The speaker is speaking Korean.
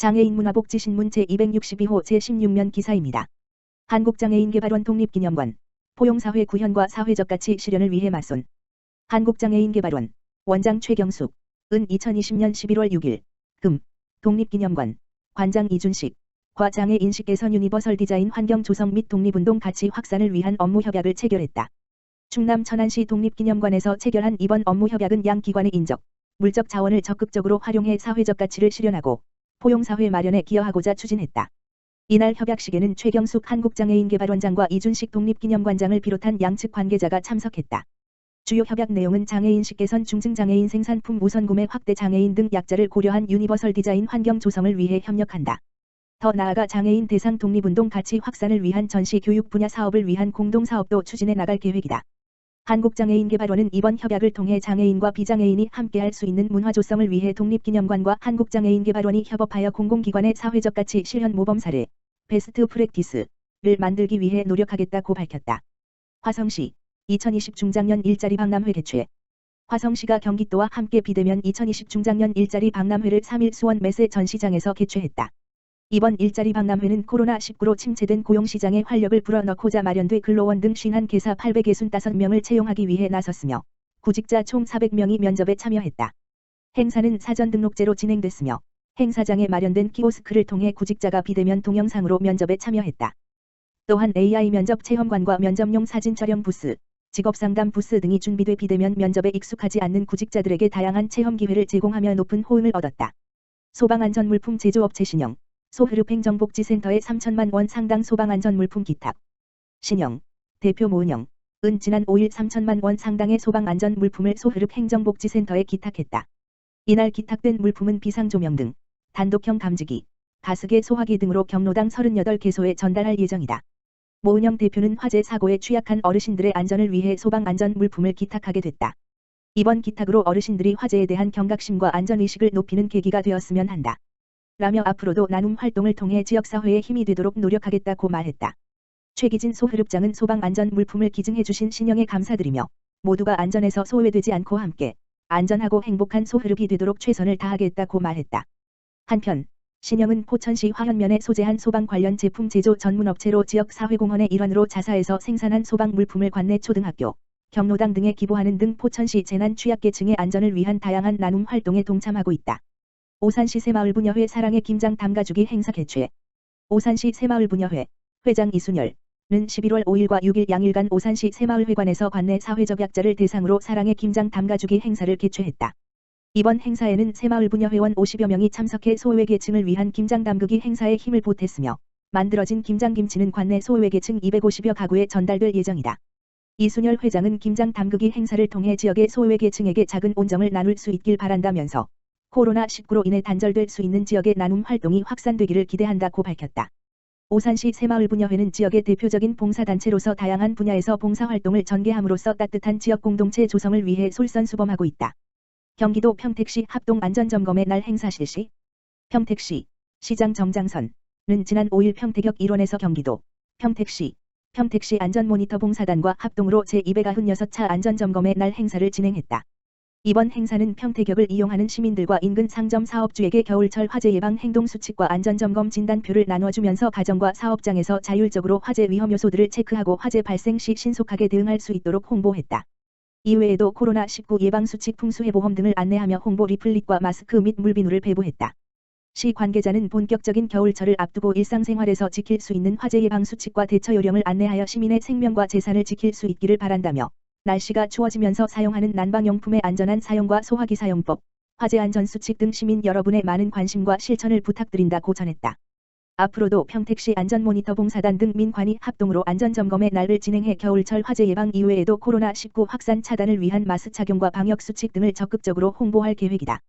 장애인 문화복지신문 제262호 제16면 기사입니다. 한국장애인개발원 독립기념관 포용사회 구현과 사회적 가치 실현을 위해 맞선 한국장애인개발원 원장 최경숙 은 2020년 11월 6일 금 독립기념관 관장 이준식 과 장애인식 개선 유니버설 디자인 환경 조성 및 독립운동 가치 확산을 위한 업무 협약을 체결했다. 충남 천안시 독립기념관에서 체결한 이번 업무 협약은 양 기관의 인적, 물적 자원을 적극적으로 활용해 사회적 가치를 실현하고 포용사회 마련에 기여하고자 추진했다. 이날 협약식에는 최경숙 한국장애인개발원장과 이준식 독립기념관장을 비롯한 양측 관계자가 참석했다. 주요 협약 내용은 장애인식 개선 중증장애인 생산품 우선 구매 확대 장애인 등 약자를 고려한 유니버설 디자인 환경 조성을 위해 협력한다. 더 나아가 장애인 대상 독립운동 가치 확산을 위한 전시 교육 분야 사업을 위한 공동사업도 추진해 나갈 계획이다. 한국장애인개발원은 이번 협약을 통해 장애인과 비장애인이 함께할 수 있는 문화 조성을 위해 독립기념관과 한국장애인개발원이 협업하여 공공기관의 사회적 가치 실현 모범 사례 베스트 프랙티스를 만들기 위해 노력하겠다고 밝혔다. 화성시 2020 중장년 일자리 박람회 개최 화성시가 경기도와 함께 비대면 2020 중장년 일자리 박람회를 3일 수원 매세 전시장에서 개최했다. 이번 일자리 박람회는 코로나19로 침체된 고용시장에 활력을 불어넣고자 마련돼 근로원 등 51개사 865명을 채용하기 위해 나섰으며 구직자 총 400명이 면접에 참여했다. 행사는 사전 등록제로 진행됐으며 행사장에 마련된 키오스크를 통해 구직자가 비대면 동영상으로 면접에 참여했다. 또한 AI 면접 체험관과 면접용 사진 촬영 부스, 직업상담 부스 등이 준비돼 비대면 면접에 익숙하지 않는 구직자들에게 다양한 체험 기회를 제공하며 높은 호응을 얻었다. 소방안전물품 제조업체 신형 소흐룹행정복지센터에 3천만 원 상당 소방안전물품 기탁. 신영, 대표 모은영, 은 지난 5일 3천만 원 상당의 소방안전물품을 소흐룹행정복지센터에 기탁했다. 이날 기탁된 물품은 비상조명 등, 단독형 감지기, 가스계 소화기 등으로 경로당 38개소에 전달할 예정이다. 모은영 대표는 화재 사고에 취약한 어르신들의 안전을 위해 소방안전 물품을 기탁하게 됐다. 이번 기탁으로 어르신들이 화재에 대한 경각심과 안전의식을 높이는 계기가 되었으면 한다. 라며 앞으로도 나눔 활동을 통해 지역사회에 힘이 되도록 노력하겠다고 말했다. 최기진 소흐룹장은 소방안전 물품을 기증해주신 신영에 감사드리며 모두가 안전에서 소외되지 않고 함께 안전하고 행복한 소흐룹이 되도록 최선을 다하겠다고 말했다. 한편 신영은 포천시 화현면에 소재한 소방 관련 제품 제조 전문업체로 지역사회공헌의 일환으로 자사에서 생산한 소방 물품을 관내 초등학교, 경로당 등에 기부하는 등 포천시 재난 취약계층의 안전을 위한 다양한 나눔 활동에 동참하고 있다. 오산시 새마을분여회 사랑의 김장 담가주기 행사 개최 오산시 새마을분여회 회장 이순열은 11월 5일과 6일 양일간 오산시 새마을회관에서 관내 사회적 약자를 대상으로 사랑의 김장 담가주기 행사를 개최했다. 이번 행사에는 새마을분여회원 50여 명이 참석해 소외계층을 위한 김장 담그기 행사에 힘을 보탰으며 만들어진 김장김치는 관내 소외계층 250여 가구에 전달될 예정이다. 이순열 회장은 김장 담그기 행사를 통해 지역의 소외계층에게 작은 온정을 나눌 수 있길 바란다면서 코로나19로 인해 단절될 수 있는 지역의 나눔 활동이 확산되기를 기대한다고 밝혔다. 오산시 새마을분여회는 지역의 대표적인 봉사단체로서 다양한 분야에서 봉사활동을 전개함으로써 따뜻한 지역 공동체 조성을 위해 솔선수범하고 있다. 경기도 평택시 합동안전점검의 날 행사 실시 평택시 시장 정장선은 지난 5일 평택역 일원에서 경기도 평택시 평택시 안전모니터 봉사단과 합동으로 제296차 안전점검의 날 행사를 진행했다. 이번 행사는 평택역을 이용하는 시민들과 인근 상점 사업주에게 겨울철 화재 예방 행동 수칙과 안전점검 진단표를 나눠주면서 가정과 사업장에서 자율적으로 화재 위험 요소들을 체크하고 화재 발생 시 신속하게 대응할 수 있도록 홍보했다. 이외에도 코로나19 예방 수칙 풍수해보험 등을 안내하며 홍보 리플릿과 마스크 및 물비누를 배부했다. 시 관계자는 본격적인 겨울철을 앞두고 일상생활에서 지킬 수 있는 화재 예방 수칙과 대처 요령을 안내하여 시민의 생명과 재산을 지킬 수 있기를 바란다며 날씨가 추워지면서 사용하는 난방용품의 안전한 사용과 소화기 사용법, 화재 안전 수칙 등 시민 여러분의 많은 관심과 실천을 부탁드린다고 전했다. 앞으로도 평택시 안전모니터 봉사단 등 민관이 합동으로 안전점검의 날을 진행해 겨울철 화재 예방 이외에도 코로나19 확산 차단을 위한 마스 착용과 방역 수칙 등을 적극적으로 홍보할 계획이다.